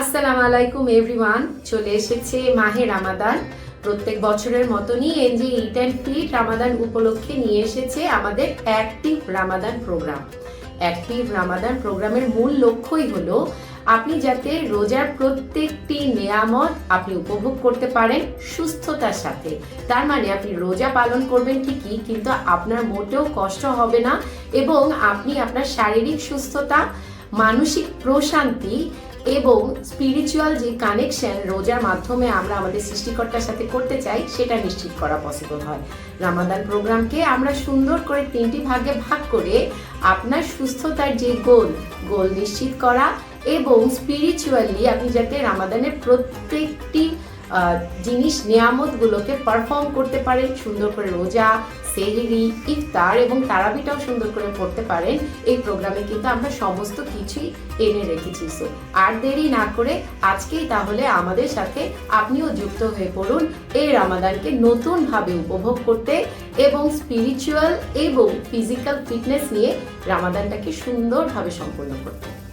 আসসালামু আলাইকুম এভরিওয়ান চলে এসেছে মাহে রামাদান। প্রত্যেক বছরের মতনই NG eat and fit Ramadan উপলক্ষে নিয়ে এসেছে আমাদের active Ramadan programme active Ramadan প্রোগ্রামের মূল লক্ষ্যই হলো আপনি যাতে রোজার প্রত্যেকটি নেয়ামত আপনি উপভোগ করতে পারেন সুস্থতার সাথে। তার মানে আপনি রোজা পালন করবেন ঠিকই, কিন্তু আপনার মোটেও কষ্ট হবে না এবং আপনি আপনার শারীরিক সুস্থতা, মানসিক প্রশান্তি এবং স্পিরিচুয়াল যে কানেকশন রোজার মাধ্যমে আমরা আমাদের সৃষ্টিকর্তার সাথে করতে চাই, সেটা নিশ্চিত করা পসিবল হয়। রামাদান প্রোগ্রামকে আমরা সুন্দর করে তিনটি ভাগে ভাগ করে আপনার সুস্থতার যে গোল গোল নিশ্চিত করা এবং স্পিরিচুয়ালি আপনি যাতে রামাদানের প্রত্যেকটি জিনিস নিয়ামতগুলোকে পারফর্ম করতে পারেন, সুন্দর করে রোজা, সেহরি, ইফতার এবং তারাবিটাও সুন্দর করে পড়তে পারেন। এই প্রোগ্রামে কিন্তু আমরা সমস্ত কিছুই এনে রেখেছি। সো আর দেরি না করে আজকেই তাহলে আমাদের সাথে আপনিও যুক্ত হয়ে পড়ুন এই রামাদানকে নতুনভাবে উপভোগ করতে এবং স্পিরিচুয়াল এবং ফিজিক্যাল ফিটনেস নিয়ে রামাদানটাকে সুন্দরভাবে সম্পন্ন করতে।